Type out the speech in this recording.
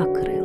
bakırı.